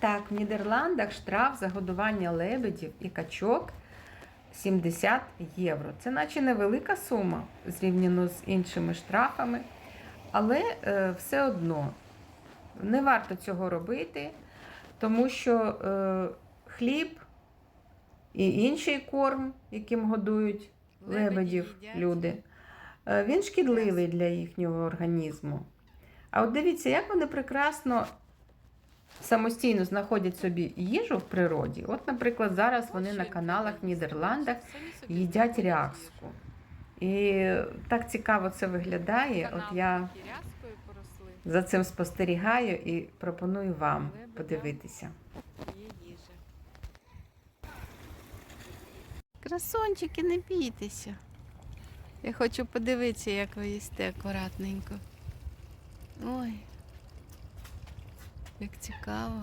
так, в Нідерландах штраф за годування лебедів і качок 70 євро. Це наче невелика сума зрівняно з іншими штрафами, але е, все одно не варто цього робити, тому що е, хліб і інший корм, яким годують лебедів люди, е, він шкідливий для їхнього організму. А от дивіться, як вони прекрасно самостійно знаходять собі їжу в природі. От, наприклад, зараз вони на каналах в Нідерландах їдять ряску. І так цікаво це виглядає. От я за цим спостерігаю і пропоную вам подивитися. Красончики, не бійтеся. Я хочу подивитися, як ви їсте акуратненько. Ой, як цікаво.